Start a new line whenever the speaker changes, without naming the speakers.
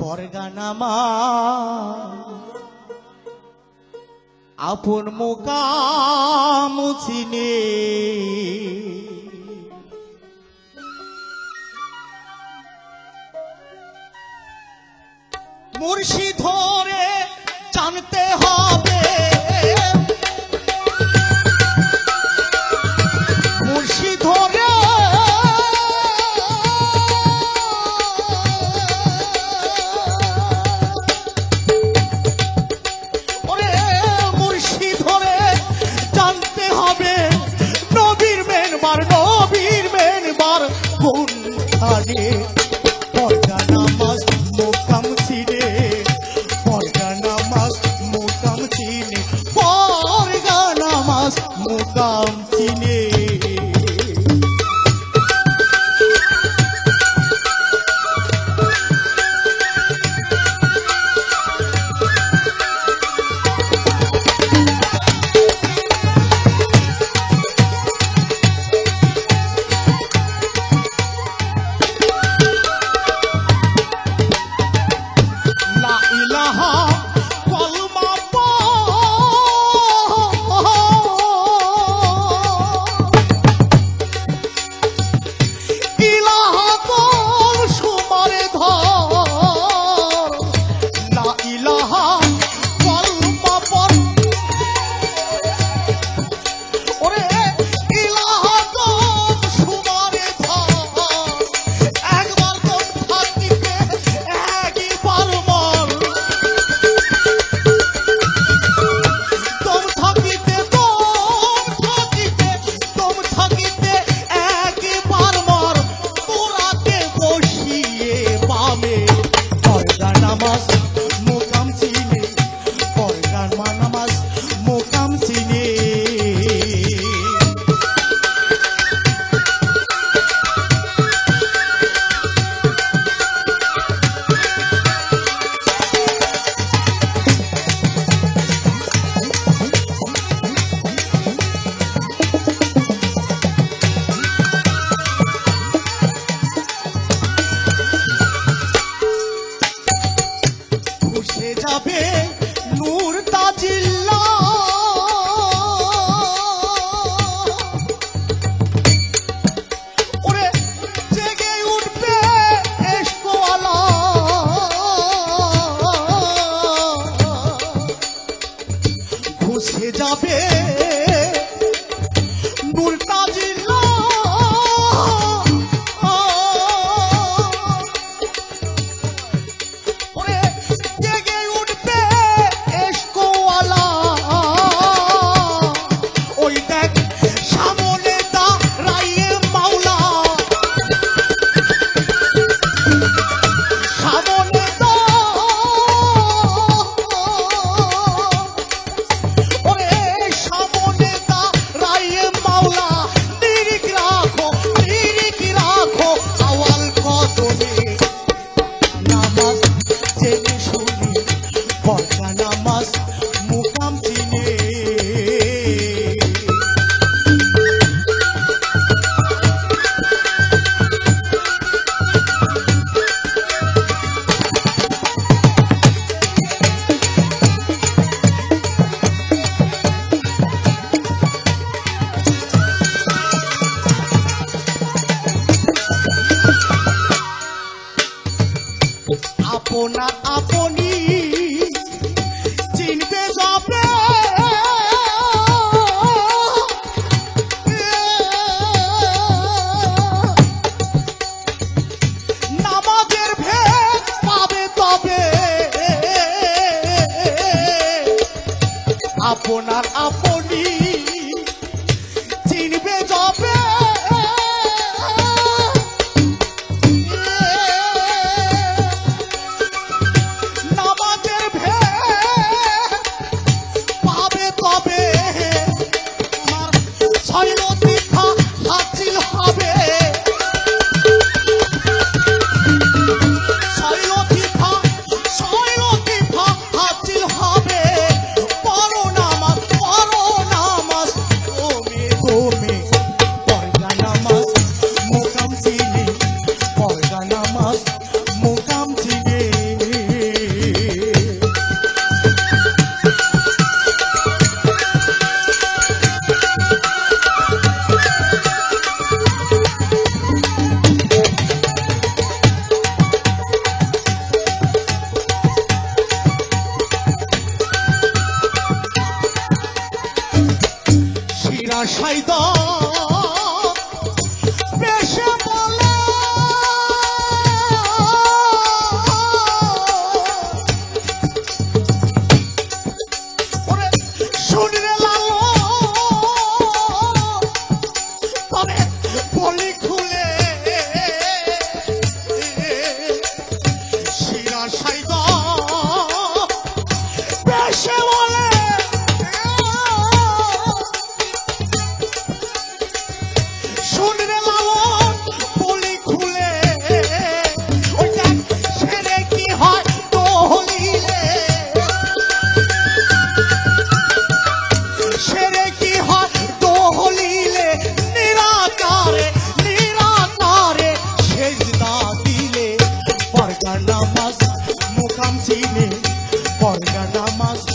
পরগানামা। আপন মোকাম চিনে মুর্শি ধরে জানতে হবে ছিঁড়ে পর্দা নামাজ মোকাম ছিঁড়ে পর্দা নামাজ মোকাম ছিঁড়ে পর্দা নামাজ মোকাম ছিঁড়ে। saber আপনার আপন mukham sine, porga namas